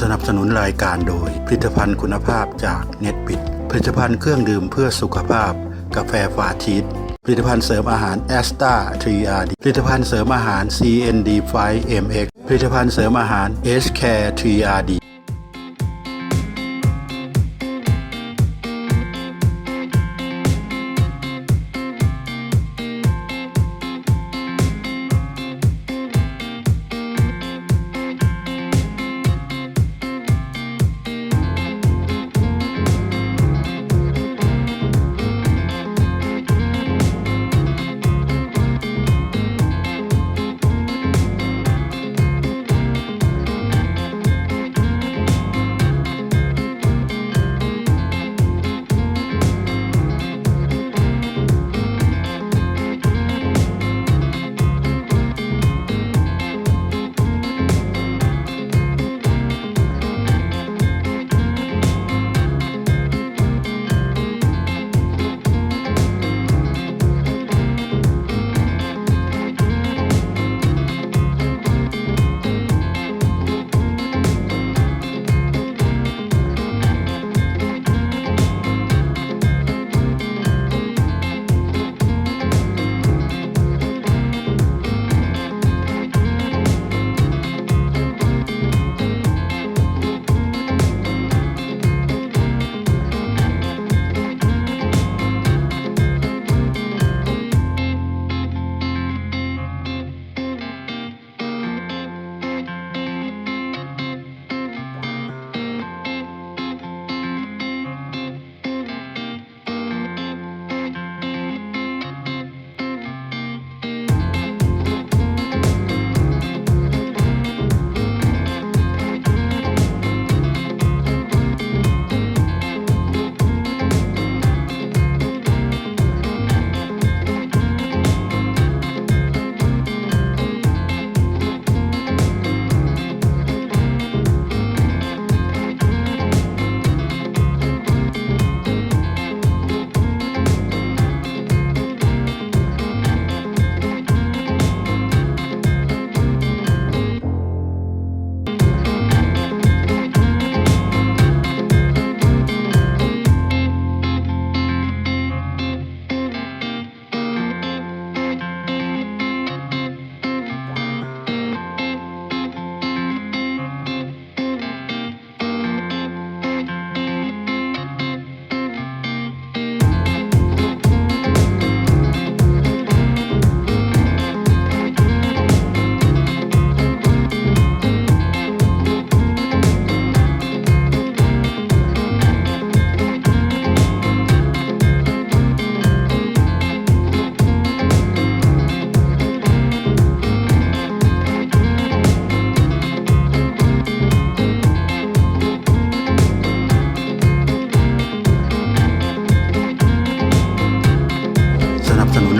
สนับสนุนรายการโดย ผลิตภัณฑ์คุณภาพจากเน็ตบิด ผลิตภัณฑ์เครื่องดื่มเพื่อสุขภาพ กาแฟฟาทิสผลิตภัณฑ์เสริมอาหารแอสตาทรีอาร์ผลิตภัณฑ์เสริมอาหาร CND 5 MX ผลิตภัณฑ์เสริมอาหาร H Care 3RD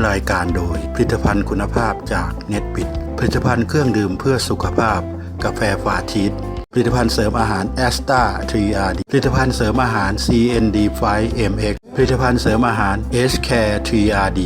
รายการโดย ผลิตภัณฑ์คุณภาพจากเน็ตปิด ผลิตภัณฑ์เครื่องดื่มเพื่อสุขภาพ กาแฟฟาทิสผลิตภัณฑ์เสริมอาหารแอสตาทรีอาผลิตภัณฑ์เสริมอาหาร CND 5 MX ผลิตภัณฑ์เสริมอาหาร H Care 3RD